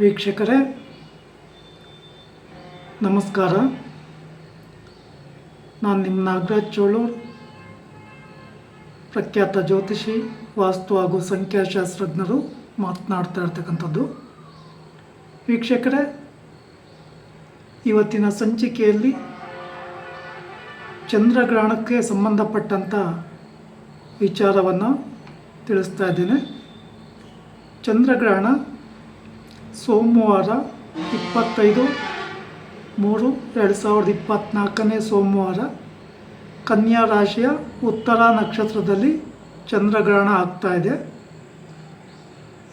ವೀಕ್ಷಕರೇ, ನಮಸ್ಕಾರ. ನಾನು ನಿಮ್ಮ ನಾಗರಾಜ್ ಚೋಳೂರ್, ಪ್ರಖ್ಯಾತ ಜ್ಯೋತಿಷಿ, ವಾಸ್ತು ಹಾಗೂ ಸಂಖ್ಯಾಶಾಸ್ತ್ರಜ್ಞರು ಮಾತನಾಡ್ತಾ ಇರ್ತಕ್ಕಂಥದ್ದು. ವೀಕ್ಷಕರೇ, ಇವತ್ತಿನ ಸಂಚಿಕೆಯಲ್ಲಿ ಚಂದ್ರಗ್ರಹಣಕ್ಕೆ ಸಂಬಂಧಪಟ್ಟಂಥ ವಿಚಾರವನ್ನು ತಿಳಿಸ್ತಾ ಇದ್ದೇನೆ. ಚಂದ್ರಗ್ರಹಣ ಸೋಮವಾರ ಇಪ್ಪತ್ತೈದು ಮೂರು ಎರಡು ಸಾವಿರದ ಇಪ್ಪತ್ತ್ನಾಲ್ಕನೇ ಸೋಮವಾರ ಕನ್ಯಾ ರಾಶಿಯ ಉತ್ತರ ನಕ್ಷತ್ರದಲ್ಲಿ ಚಂದ್ರಗ್ರಹಣ ಆಗ್ತಾ ಇದೆ.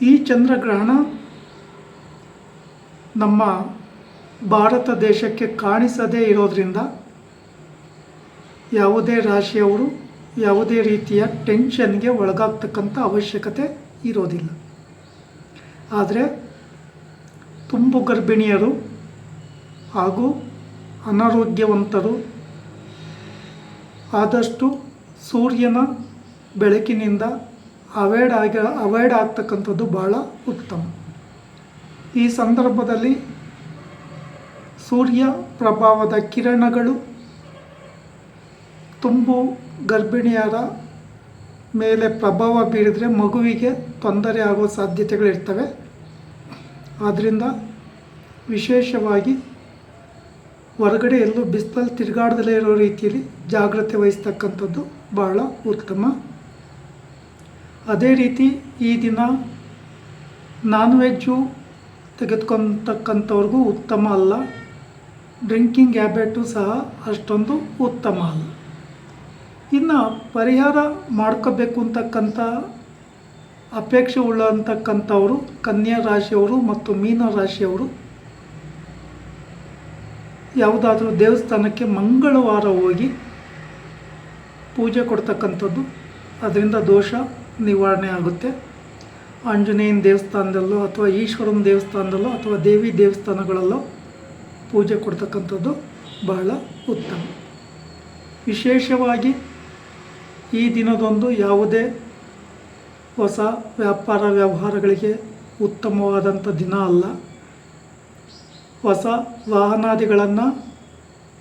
ಈ ಚಂದ್ರಗ್ರಹಣ ನಮ್ಮ ಭಾರತ ದೇಶಕ್ಕೆ ಕಾಣಿಸದೇ ಇರೋದರಿಂದ ಯಾವುದೇ ರಾಶಿಯವರು ಯಾವುದೇ ರೀತಿಯ ಟೆನ್ಷನ್ಗೆ ಒಳಗಾಗ್ತಕ್ಕಂಥ ಅವಶ್ಯಕತೆ ಇರೋದಿಲ್ಲ. ಆದರೆ ತುಂಬು ಗರ್ಭಿಣಿಯರು ಹಾಗೂ ಅನಾರೋಗ್ಯವಂತರು. ಆದಷ್ಟು ಸೂರ್ಯನ ಬೆಳಕಿನಿಂದ ಅವಾಯ್ಡ್ ಆಗಿ ಅವಾಯ್ಡ್ ಆಗ್ತಕ್ಕಂಥದ್ದು ಭಾಳ ಉತ್ತಮ. ಈ ಸಂದರ್ಭದಲ್ಲಿ ಸೂರ್ಯ ಪ್ರಭಾವದ ಕಿರಣಗಳು ತುಂಬು ಗರ್ಭಿಣಿಯರ ಮೇಲೆ ಪ್ರಭಾವ ಬೀರಿದರೆ ಮಗುವಿಗೆ ತೊಂದರೆ ಆಗೋ ಸಾಧ್ಯತೆಗಳಿರ್ತವೆ. ಆದ್ದರಿಂದ ವಿಶೇಷವಾಗಿ ಹೊರಗಡೆ ಎಲ್ಲೂ ಬಿಸಿಲಲ್ಲಿ ತಿರುಗಾಡ್ದಲೇ ಇರೋ ರೀತಿಯಲ್ಲಿ ಜಾಗ್ರತೆ ವಹಿಸ್ತಕ್ಕಂಥದ್ದು ಬಹಳ ಉತ್ತಮ. ಅದೇ ರೀತಿ ಈ ದಿನ ನಾನ್ ವೆಜ್ಜು ತೆಗೆದುಕೊತಕ್ಕಂಥವ್ರಿಗೂ ಉತ್ತಮ ಅಲ್ಲ. ಡ್ರಿಂಕಿಂಗ್ ಹ್ಯಾಬಿಟು ಸಹ ಅಷ್ಟೊಂದು ಉತ್ತಮ ಅಲ್ಲ. ಇನ್ನು ಪರಿಹಾರ ಮಾಡ್ಕೋಬೇಕು ಅಂತಕ್ಕಂಥ ಅಪೇಕ್ಷೆ ಉಳ್ಳಂತಕ್ಕಂಥವರು, ಕನ್ಯಾ ರಾಶಿಯವರು ಮತ್ತು ಮೀನ ರಾಶಿಯವರು, ಯಾವುದಾದ್ರೂ ದೇವಸ್ಥಾನಕ್ಕೆ ಮಂಗಳವಾರ ಹೋಗಿ ಪೂಜೆ ಕೊಡ್ತಕ್ಕಂಥದ್ದು, ಅದರಿಂದ ದೋಷ ನಿವಾರಣೆ ಆಗುತ್ತೆ. ಆಂಜನೇಯನ ದೇವಸ್ಥಾನದಲ್ಲೋ ಅಥವಾ ಈಶ್ವರನ ದೇವಸ್ಥಾನದಲ್ಲೋ ಅಥವಾ ದೇವಿ ದೇವಸ್ಥಾನಗಳಲ್ಲೋ ಪೂಜೆ ಕೊಡ್ತಕ್ಕಂಥದ್ದು ಬಹಳ ಉತ್ತಮ. ವಿಶೇಷವಾಗಿ ಈ ದಿನದೊಂದು ಯಾವುದೇ ಹೊಸ ವ್ಯಾಪಾರ ವ್ಯವಹಾರಗಳಿಗೆ ಉತ್ತಮವಾದಂಥ ದಿನ ಅಲ್ಲ. ಹೊಸ ವಾಹನಾದಿಗಳನ್ನು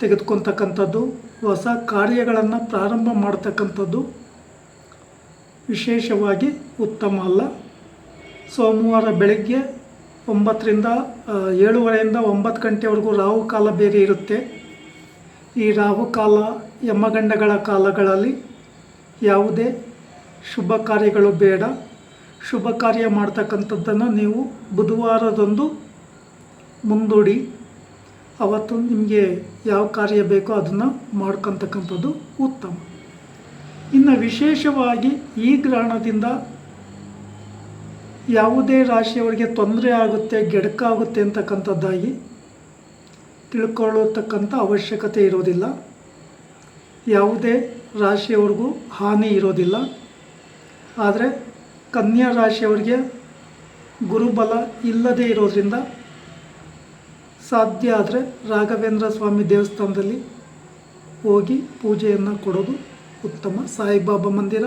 ತೆಗೆದುಕೊತಕ್ಕಂಥದ್ದು ಹೊಸ ಕಾರ್ಯಗಳನ್ನು ಪ್ರಾರಂಭ ಮಾಡ್ತಕ್ಕಂಥದ್ದು ವಿಶೇಷವಾಗಿ ಉತ್ತಮ ಅಲ್ಲ. ಸೋಮವಾರ ಬೆಳಗ್ಗೆ ಒಂಬತ್ತರಿಂದ ಏಳುವರೆಯಿಂದ ಒಂಬತ್ತು ಗಂಟೆವರೆಗೂ ರಾಹುಕಾಲ ಬೇರೆ ಇರುತ್ತೆ. ಈ ರಾಹುಕಾಲ ಯಮಗಂಡಗಳ ಕಾಲಗಳಲ್ಲಿ ಯಾವುದೇ ಶುಭ ಕಾರ್ಯಗಳು ಬೇಡ. ಶುಭ ಕಾರ್ಯ ಮಾಡ್ತಕ್ಕಂಥದ್ದನ್ನು ನೀವು ಬುಧವಾರದಂದು ಮುಂದೂಡಿ. ಅವತ್ತು ನಿಮಗೆ ಯಾವ ಕಾರ್ಯ ಬೇಕೋ ಅದನ್ನು ಮಾಡ್ಕೊತಕ್ಕಂಥದ್ದು ಉತ್ತಮ. ಇನ್ನು ವಿಶೇಷವಾಗಿ ಈ ಗ್ರಹಣದಿಂದ ಯಾವುದೇ ರಾಶಿಯವರಿಗೆ ತೊಂದರೆ ಆಗುತ್ತೆ ಗೆಡಕಾಗುತ್ತೆ ಅಂತಕ್ಕಂಥದ್ದಾಗಿ ತಿಳ್ಕೊಳ್ಳತಕ್ಕಂಥ ಅವಶ್ಯಕತೆ ಇರೋದಿಲ್ಲ. ಯಾವುದೇ ರಾಶಿಯವ್ರಿಗೂ ಹಾನಿ ಇರೋದಿಲ್ಲ. ಆದರೆ ಕನ್ಯಾ ರಾಶಿಯವರಿಗೆ ಗುರುಬಲ ಇಲ್ಲದೇ ಇರೋದರಿಂದ ಸಾಧ್ಯ ಆದರೆ ರಾಘವೇಂದ್ರ ಸ್ವಾಮಿ ದೇವಸ್ಥಾನದಲ್ಲಿ ಹೋಗಿ ಪೂಜೆಯನ್ನು ಕೊಡೋದು ಉತ್ತಮ. ಸಾಯಿಬಾಬಾ ಮಂದಿರ,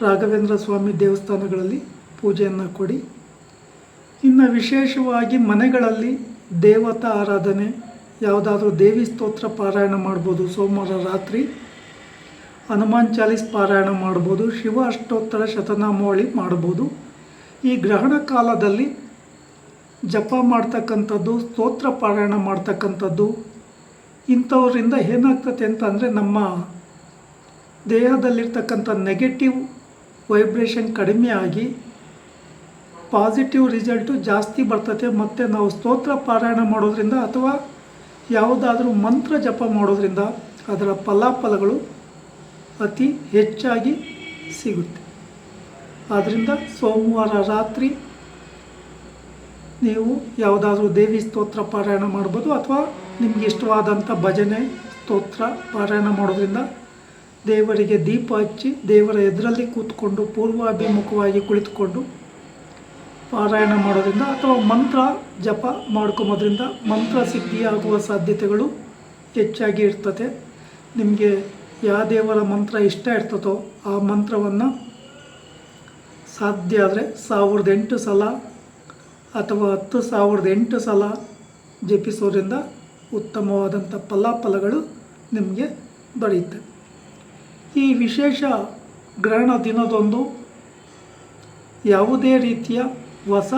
ರಾಘವೇಂದ್ರ ಸ್ವಾಮಿ ದೇವಸ್ಥಾನಗಳಲ್ಲಿ ಪೂಜೆಯನ್ನು ಕೊಡಿ. ಇನ್ನು ವಿಶೇಷವಾಗಿ ಮನೆಗಳಲ್ಲಿ ದೇವತಾ ಆರಾಧನೆ, ಯಾವುದಾದ್ರೂ ದೇವಿ ಸ್ತೋತ್ರ ಪಾರಾಯಣ ಮಾಡ್ಬೋದು. ಸೋಮವಾರ ರಾತ್ರಿ ಹನುಮಾನ್ ಚಾಲೀಸ್ ಪಾರಾಯಣ ಮಾಡ್ಬೋದು, ಶಿವ ಅಷ್ಟೋತ್ತರ ಶತನಾಮಾವಳಿ ಮಾಡ್ಬೋದು. ಈ ಗ್ರಹಣ ಕಾಲದಲ್ಲಿ ಜಪ ಮಾಡ್ತಕ್ಕಂಥದ್ದು, ಸ್ತೋತ್ರ ಪಾರಾಯಣ ಮಾಡ್ತಕ್ಕಂಥದ್ದು, ಇಂಥವರಿಂದ ಏನಾಗ್ತದೆ ಅಂತಂದರೆ ನಮ್ಮ ದೇಹದಲ್ಲಿರ್ತಕ್ಕಂಥ ನೆಗೆಟಿವ್ ವೈಬ್ರೇಷನ್ ಕಡಿಮೆ ಆಗಿ ಪಾಸಿಟಿವ್ ರಿಸಲ್ಟು ಜಾಸ್ತಿ ಬರ್ತದೆ. ಮತ್ತು ನಾವು ಸ್ತೋತ್ರ ಪಾರಾಯಣ ಮಾಡೋದ್ರಿಂದ ಅಥವಾ ಯಾವುದಾದ್ರೂ ಮಂತ್ರ ಜಪ ಮಾಡೋದ್ರಿಂದ ಅದರ ಫಲಾಫಲಗಳು ಅತಿ ಹೆಚ್ಚಾಗಿ ಸಿಗುತ್ತೆ. ಆದ್ದರಿಂದ ಸೋಮವಾರ ರಾತ್ರಿ ನೀವು ಯಾವುದಾದ್ರೂ ದೇವಿ ಸ್ತೋತ್ರ ಪಾರಾಯಣ ಮಾಡ್ಬೋದು ಅಥವಾ ನಿಮ್ಗೆ ಇಷ್ಟವಾದಂಥ ಭಜನೆ, ಸ್ತೋತ್ರ ಪಾರಾಯಣ ಮಾಡೋದ್ರಿಂದ ದೇವರಿಗೆ ದೀಪ ಹಚ್ಚಿ ದೇವರ ಎದುರಲ್ಲಿ ಕೂತ್ಕೊಂಡು ಪೂರ್ವಾಭಿಮುಖವಾಗಿ ಕುಳಿತುಕೊಂಡು ಪಾರಾಯಣ ಮಾಡೋದ್ರಿಂದ ಅಥವಾ ಮಂತ್ರ ಜಪ ಮಾಡ್ಕೊಂಬೋದ್ರಿಂದ ಮಂತ್ರ ಸಿದ್ಧಿಯಾಗುವ ಸಾಧ್ಯತೆಗಳು ಹೆಚ್ಚಾಗಿ ಇರ್ತದೆ. ನಿಮಗೆ ಯಾವ ದೇವರ ಮಂತ್ರ ಇಷ್ಟ ಇರ್ತದೋ ಆ ಮಂತ್ರವನ್ನು ಸಾಧ್ಯ ಆದರೆ ಸಾವಿರದ ಎಂಟು ಸಲ ಅಥವಾ ಹತ್ತು ಸಾವಿರದ ಎಂಟು ಸಲ ಜಪಿಸೋದ್ರಿಂದ ಉತ್ತಮವಾದಂಥ ಫಲಾಫಲಗಳು ನಿಮಗೆ ದೊರೆಯುತ್ತೆ. ಈ ವಿಶೇಷ ಗ್ರಹಣ ದಿನದೊಂದು ಯಾವುದೇ ರೀತಿಯ ಹೊಸ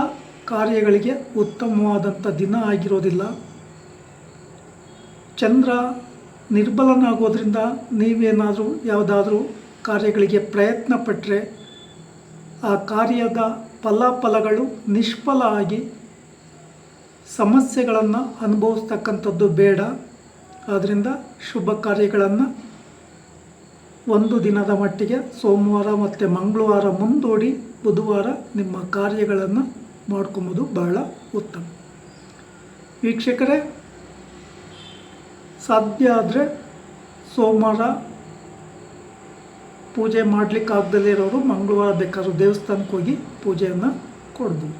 ಕಾರ್ಯಗಳಿಗೆ ಉತ್ತಮವಾದಂಥ ದಿನ ಆಗಿರೋದಿಲ್ಲ. ಚಂದ್ರ ನಿರ್ಬಲನಾಗೋದ್ರಿಂದ ನೀವೇನಾದರೂ ಯಾವುದಾದ್ರೂ ಕಾರ್ಯಗಳಿಗೆ ಪ್ರಯತ್ನ ಪಟ್ಟರೆ ಆ ಕಾರ್ಯದ ಫಲಾಫಲಗಳು ನಿಷ್ಫಲ ಆಗಿ ಸಮಸ್ಯೆಗಳನ್ನು ಅನುಭವಿಸ್ತಕ್ಕಂಥದ್ದು ಬೇಡ. ಆದ್ದರಿಂದ ಶುಭ ಕಾರ್ಯಗಳನ್ನು ಒಂದು ದಿನದ ಮಟ್ಟಿಗೆ ಸೋಮವಾರ ಮತ್ತು ಮಂಗಳವಾರ ಮುಂದೂಡಿ ಬುಧವಾರ ನಿಮ್ಮ ಕಾರ್ಯಗಳನ್ನು ಮಾಡ್ಕೊಂಬೋದು. ಬಹಳ ಉತ್ತಮ. ವೀಕ್ಷಕರೇ ಸಾಧ್ಯ ಆದರೆ ಸೋಮವಾರ ಪೂಜೆ ಮಾಡಲಿಕ್ಕೆ ಆಗದಲ್ಲೇ ಇರೋರು ಮಂಗಳವಾರ ಬೇಕಾದ್ರೂ ದೇವಸ್ಥಾನಕ್ಕೆ ಹೋಗಿ ಪೂಜೆಯನ್ನು ಕೊಡ್ಬೋದು.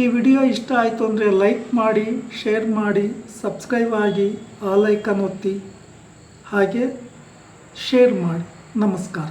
ಈ ವಿಡಿಯೋ ಇಷ್ಟ ಆಯಿತು ಅಂದರೆ ಲೈಕ್ ಮಾಡಿ, ಶೇರ್ ಮಾಡಿ, ಸಬ್ಸ್ಕ್ರೈಬ್ ಆಗಿ ಆ ಲೈಕನ್ ಒತ್ತಿ ಹಾಗೆ ಶೇರ್ ಮಾಡಿ. ನಮಸ್ಕಾರ.